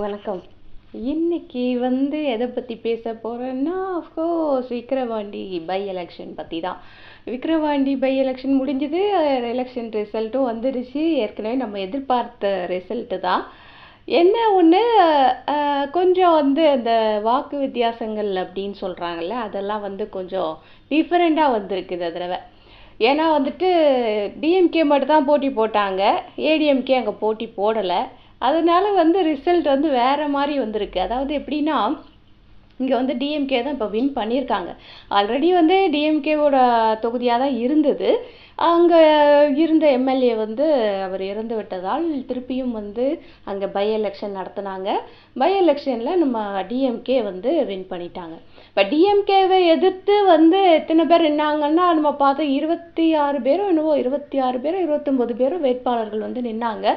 வணக்கம். இன்னைக்கு வந்து எதை பற்றி பேச போகிறேன்னா ஆஃப்கோர்ஸ் விக்கிரவாண்டி பை எலெக்ஷன் பற்றி தான் விக்ரவாண்டி பை எலெக்ஷன் முடிஞ்சது எலெக்ஷன் ரிசல்ட்டும் வந்துடுச்சு ஏற்கனவே நம்ம எதிர்பார்த்த ரிசல்ட்டு தான். என்ன ஒன்று கொஞ்சம் வந்து அந்த வாக்கு வித்தியாசங்கள் அப்படின்னு சொல்கிறாங்கல்ல அதெல்லாம் வந்து கொஞ்சம் டிஃப்ரெண்ட்டாக வந்திருக்கு இந்த தடவை. ஏன்னா வந்துட்டு டிஎம்கே மட்டும் தான் போட்டி போட்டாங்க. ஏடிஎம்கே அங்கே போட்டி போடலை. அதனால் வந்து ரிசல்ட் வந்து வேறு மாதிரி வந்திருக்கு. அதாவது எப்படின்னா இங்கே வந்து டிஎம்கே தான் இப்போ வின் பண்ணியிருக்காங்க. ஆல்ரெடி வந்து டிஎம்கேவோட தொகுதியாக தான் இருந்தது. அங்கே இருந்த எம்எல்ஏ வந்து அவர் இறந்து விட்டதால் திருப்பியும் வந்து அங்கே பை எலெக்ஷன் நடத்தினாங்க. பை எலெக்ஷனில் நம்ம டிஎம்கே வந்து வின் பண்ணிட்டாங்க. இப்போ டிஎம்கேவை எதிர்த்து வந்து எத்தனை பேர் நின்னாங்கன்னா நம்ம பார்த்தோம் இருபத்தி ஆறு பேரும் என்னவோ இருபத்தி ஆறு பேரும் இருபத்தொம்போது பேரும் வேட்பாளர்கள் வந்து நின்னாங்க.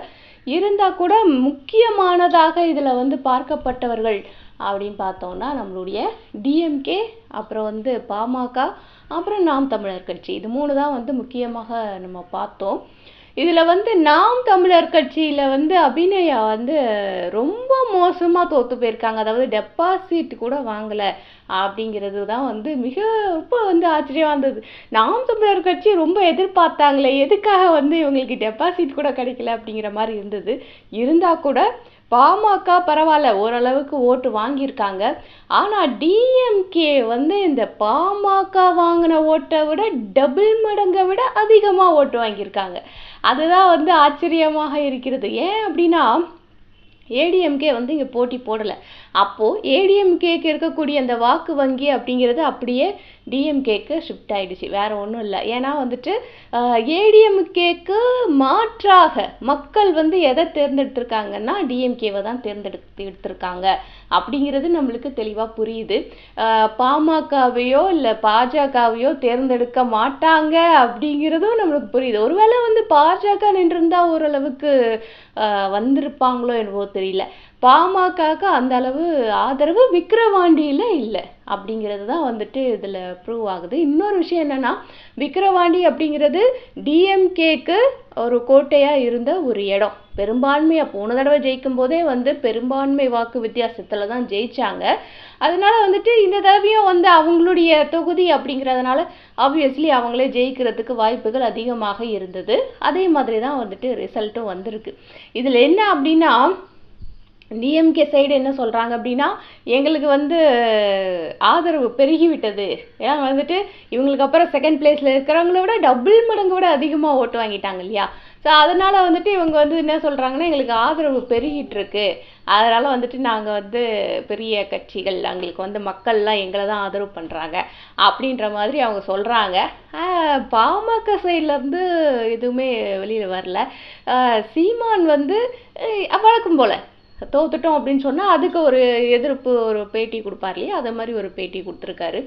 இருந்தால் கூட முக்கியமானதாக இதில் வந்து பார்க்கப்பட்டவர்கள் அப்படின்னு பார்த்தோம்னா நம்மளுடைய டிஎம்கே அப்புறம் வந்து பாமக அப்புறம் நாம் தமிழர் கட்சி. இது மூணு தான் வந்து முக்கியமாக நம்ம பார்த்தோம். இதில் வந்து நாம் தமிழர் கட்சியில் வந்து அபிநயா வந்து ரொம்ப மோசமாக தோற்று போயிருக்காங்க. அதாவது டெபாசிட் கூட வாங்கலை அப்படிங்கிறது தான் வந்து மிக ரொம்ப வந்து ஆச்சரியமாக இருந்தது. நாம் தமிழர் கட்சி ரொம்ப எதிர்பார்த்தாங்களே எதுக்காக வந்து இவங்களுக்கு டெபாசிட் கூட கிடைக்கல அப்படிங்கிற மாதிரி இருந்தது. இருந்தால் கூட பாமக பரவாயில்ல ஓரளவுக்கு ஓட்டு வாங்கியிருக்காங்க. ஆனால் டிஎம்கே வந்து இந்த பாமக வாங்கின ஓட்டை விட டபுள் மடங்கை விட அதிகமாக ஓட்டு வாங்கியிருக்காங்க. அதுதான் வந்து ஆச்சரியமாக இருக்கிறது. ஏன் அப்படின்னா ஏடிஎம்கே வந்து இங்கே போட்டி போடலை. அப்போது ஏடிஎம்கேக்கு இருக்கக்கூடிய அந்த வாக்கு வங்கி அப்படிங்கிறது அப்படியே டிஎம்கேக்கு ஷிஃப்ட் ஆகிடுச்சு வேறு ஒன்றும் இல்லை. ஏன்னா வந்துட்டு ஏடிஎம்கேக்கு மாற்றாக மக்கள் வந்து எதை தேர்ந்தெடுத்திருக்காங்கன்னா டிஎம்கேவை தான் தேர்ந்தெடுத்து எடுத்திருக்காங்க. அப்படிங்கிறது நம்மளுக்கு தெளிவாக புரியுது. பாமகவையோ இல்லை பாஜகவையோ தேர்ந்தெடுக்க மாட்டாங்க அப்படிங்கிறதும் நம்மளுக்கு புரியுது. ஒருவேளை வந்து பாஜக நின்றிருந்தா ஓரளவுக்கு வந்திருப்பாங்களோ என்னவோ தெரியல. பாமகக்கு அந்த அளவு ஆதரவு விக்கிரவாண்டியில் இல்லை. அப்படிங்கிறது தான் வந்துட்டு இதில் ப்ரூவ் ஆகுது. இன்னொரு விஷயம் என்னென்னா விக்கிரவாண்டி அப்படிங்கிறது டிஎம்கேக்கு ஒரு கோட்டையாக இருந்த ஒரு இடம். பெரும்பான்மையாக போன தடவை ஜெயிக்கும் போதே வந்து பெரும்பான்மை வாக்கு வித்தியாசத்தில் தான் ஜெயிச்சாங்க. அதனால வந்துட்டு இந்த தடவையும் வந்து அவங்களுடைய தொகுதி அப்படிங்கிறதுனால ஆப்வியஸ்லி அவங்களே ஜெயிக்கிறதுக்கு வாய்ப்புகள் அதிகமாக இருந்தது. அதே மாதிரி தான் வந்துட்டு ரிசல்ட்டும் வந்திருக்கு. இதில் என்ன அப்படின்னா டிஎம்கே சைடு என்ன சொல்கிறாங்க அப்படின்னா எங்களுக்கு வந்து ஆதரவு பெருகிவிட்டது. ஏன்னா வந்துட்டு இவங்களுக்கு அப்புறம் செகண்ட் பிளேஸில் இருக்கிறவங்கள விட டபுள் மடங்கு விட அதிகமாக ஓட்டு வாங்கிட்டாங்க இல்லையா? ஸோ அதனால் வந்துட்டு இவங்க வந்து என்ன சொல்கிறாங்கன்னா எங்களுக்கு ஆதரவு பெருகிட்டுருக்கு. அதனால் வந்துட்டு நாங்கள் வந்து பெரிய கட்சிகள் எங்களுக்கு வந்து மக்கள்லாம் எங்களை தான் ஆதரவு பண்ணுறாங்க அப்படின்ற மாதிரி அவங்க சொல்கிறாங்க பாமக சைட்லேருந்து எதுவுமே வெளியில் வரல. சீமான் வந்து வழக்கம் போல். தோத்துட்டோம் அப்படின்னு சொன்னால் அதுக்கு ஒரு எதிர்ப்பு ஒரு பேட்டி கொடுப்பார் இல்லையா? அதை மாதிரி ஒரு பேட்டி கொடுத்துருக்காரு.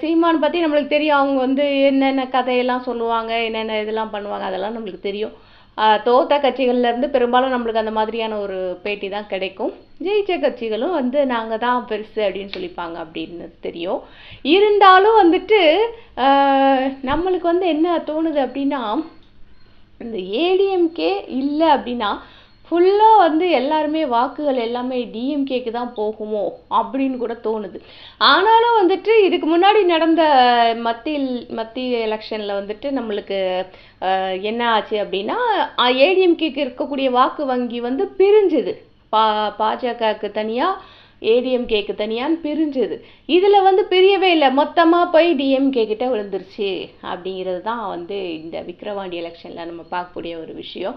சீமான் பற்றி நம்மளுக்கு தெரியும். அவங்க வந்து என்னென்ன கதையெல்லாம் சொல்லுவாங்க என்னென்ன இதெல்லாம் பண்ணுவாங்க அதெல்லாம் நம்மளுக்கு தெரியும். தோத்த கட்சிகள்லேருந்து பெரும்பாலும் நம்மளுக்கு அந்த மாதிரியான ஒரு பேட்டி தான் கிடைக்கும். ஜெயிச்ச கட்சிகளும் வந்து நாங்கள் தான் பெருசு அப்படின்னு சொல்லிப்பாங்க அப்படின்னு தெரியும். இருந்தாலும் வந்துட்டு நம்மளுக்கு வந்து என்ன தோணுது அப்படின்னா இந்த ஏடிஎம்கே இல்லை அப்படின்னா ஃபுல்லாக வந்து எல்லாருமே வாக்குகள் எல்லாமே டிஎம்கேக்கு தான் போகுமோ அப்படின்னு கூட தோணுது. ஆனாலும் வந்துட்டு இதுக்கு முன்னாடி நடந்த மத்தியில் மத்திய எலெக்ஷனில் வந்துட்டு நம்மளுக்கு என்ன ஆச்சு அப்படின்னா ஏடிஎம்கேக்கு இருக்கக்கூடிய வாக்கு வங்கி வந்து பிரிஞ்சுது. பா பாஜகவுக்கு தனியாக ஏடிஎம்கேக்கு தனியான்னு பிரிஞ்சுது. இதில் வந்து பிரியவே இல்லை. மொத்தமாக போய் டிஎம்கே கிட்ட விழுந்துருச்சு. அப்படிங்கிறது தான் வந்து இந்த விக்ரவாண்டி எலெக்ஷனில் நம்ம பார்க்கக்கூடிய ஒரு விஷயம்.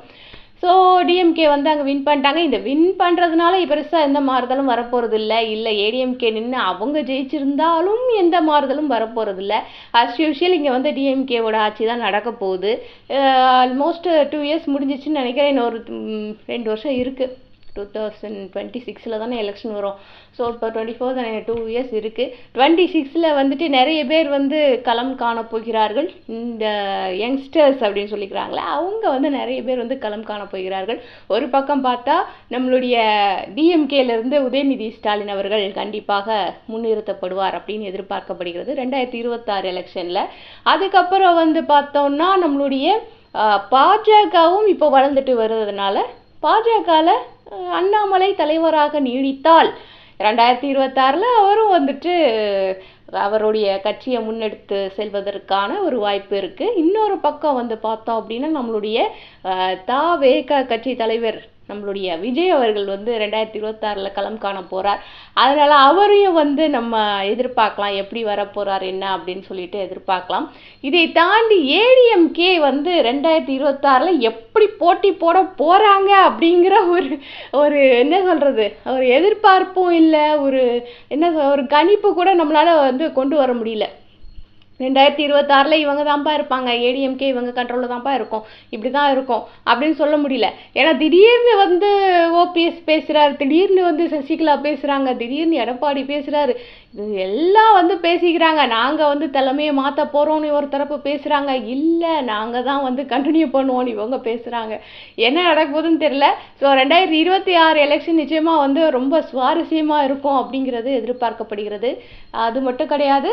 ஸோ டிஎம்கே வந்து அங்கே வின் பண்ணிட்டாங்க. இந்த வின் பண்ணுறதுனால பெருசாக எந்த மாறுதலும் வரப்போகிறது இல்லை இல்லை ஏடிஎம்கே நின்று அவங்க ஜெயிச்சிருந்தாலும் எந்த மாறுதலும் வரப்போகிறது இல்லை அஸ் யூஷுவல் இங்கே வந்து டிஎம்கேவோட ஆட்சி தான் நடக்க போகுது. ஆல்மோஸ்ட் டூ இயர்ஸ் முடிஞ்சிச்சுன்னு நினைக்கிறேன். இன்னொரு ரெண்டு வருஷம் இருக்குது டூ தௌசண்ட் டுவெண்ட்டி சிக்ஸில் தானே எலெக்ஷன் வரும். ஸோ இப்போ டுவெண்ட்டி ஃபோர் தானே டூ இயர்ஸ் இருக்குது டுவெண்ட்டி சிக்ஸில் வந்துட்டு நிறைய பேர் வந்து களம் காண போகிறார்கள். இந்த யங்ஸ்டர்ஸ் அப்படின்னு சொல்லிக்கிறாங்களே அவங்க வந்து நிறைய பேர் வந்து களம் காண போகிறார்கள். ஒரு பக்கம் பார்த்தா நம்மளுடைய டிஎம்கேலேருந்து உதயநிதி ஸ்டாலின் அவர்கள் கண்டிப்பாக முன்னிறுத்தப்படுவார் அப்படின்னு எதிர்பார்க்கப்படுகிறது ரெண்டாயிரத்தி இருபத்தாறு எலெக்ஷனில் அதுக்கப்புறம் வந்து பார்த்தோம்னா நம்மளுடைய பாஜகவும் இப்போ வளர்ந்துட்டு வருதுனால பாஜகவில் அண்ணாமலை தலைவராக நீடித்தால் ரெண்டாயிரத்தி இருபத்தாறில் அவரும் வந்துட்டு அவருடைய கட்சியை முன்னெடுத்து செல்வதற்கான ஒரு வாய்ப்பு இருக்குது இன்னொரு பக்கம் வந்து பார்த்தோம் அப்படின்னா நம்மளுடைய தா வேக கட்சி தலைவர் நம்மளுடைய விஜய் அவர்கள் வந்து ரெண்டாயிரத்தி இருபத்தாறில் களம் காண போகிறார் அதனால் அவரையும் வந்து நம்ம எதிர்பார்க்கலாம். எப்படி வரப்போகிறார் என்ன அப்படின்னு சொல்லிட்டு எதிர்பார்க்கலாம். இதை தாண்டி ஏடிஎம்கே வந்து ரெண்டாயிரத்தி இருபத்தாறில் எப்படி போட்டி போட போகிறாங்க அப்படிங்கிற ஒரு ஒரு என்ன சொல்கிறது ஒரு எதிர்பார்ப்பும் இல்லை. ஒரு என்ன சொல் ஒரு கணிப்பு கூட நம்மளால் வந்து கொண்டு வர முடியல. ரெண்டாயிரத்தி இருபத்தாறில் இவங்க தான்ப்பா இருப்பாங்க ஏடிஎம்கே இவங்க கண்ட்ரோலில் தான்ப்பா இருக்கும். இப்படி தான் இருக்கும். அப்படின்னு சொல்ல முடியல. ஏன்னா திடீர்னு வந்து ஓபிஎஸ் பேசுகிறாரு திடீர்னு வந்து சசிகலா பேசுகிறாங்க திடீர்னு எடப்பாடி பேசுகிறாரு இது எல்லாம் வந்து பேசிக்கிறாங்க. நாங்கள் வந்து தலைமையை மாற்ற போகிறோம்னு ஒரு தரப்பு பேசுகிறாங்க இல்லை நாங்கள் தான் வந்து கண்டினியூ பண்ணுவோம்னு இவங்க பேசுகிறாங்க என்ன நடக்க போகுதுன்னு தெரியல. ஸோ ரெண்டாயிரத்தி இருபத்தி ஆறு எலெக்ஷன் நிச்சயமாக வந்து ரொம்ப சுவாரஸ்யமாக இருக்கும் அப்படிங்கிறது எதிர்பார்க்கப்படுகிறது. அது மட்டும் கிடையாது.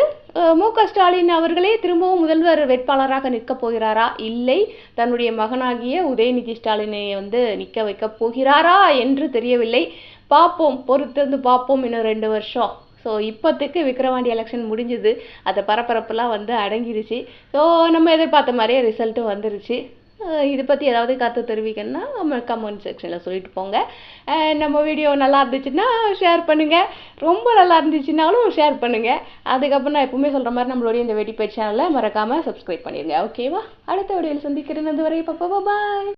மு க ஸ்டாலின் அவர்களே திரும்பவும் முதல்வர் வேட்பாளராக நிற்கப் போகிறாரா? இல்லை. தன்னுடைய மகனாகிய உதயநிதி ஸ்டாலினை வந்து நிற்க வைக்கப் போகிறாரா என்று தெரியவில்லை. பார்ப்போம். பொறுத்திருந்து பார்ப்போம் இன்னும் ரெண்டு வருஷம். ஸோ இப்போத்துக்கு விக்ரவாண்டி எலெக்ஷன் முடிஞ்சுது. அந்த பரபரப்புலாம் வந்து அடங்கிருச்சு. ஸோ நம்ம எதிர்பார்த்த மாதிரியே ரிசல்ட்டும் வந்துருச்சு. இதை பற்றி ஏதாவது கருத்து தெரிவிக்கணும்னா நம்ம கமெண்ட் செக்ஷனில் சொல்லிட்டு போங்க. நம்ம வீடியோ நல்லா இருந்துச்சுன்னா ஷேர் பண்ணுங்கள் ரொம்ப நல்லா இருந்துச்சுனாலும் ஷேர் பண்ணுங்கள் அதுக்கப்புறம் நான் எப்பவுமே சொல்கிற மாதிரி நம்மளுடைய இந்த வெடிப்பை சேனலை மறக்காமல் சப்ஸ்கிரைப் பண்ணிடுங்க ஓகேவா அடுத்த வீடியோவில் சந்திக்கிறேன். அது வரை பாப்பா பாய்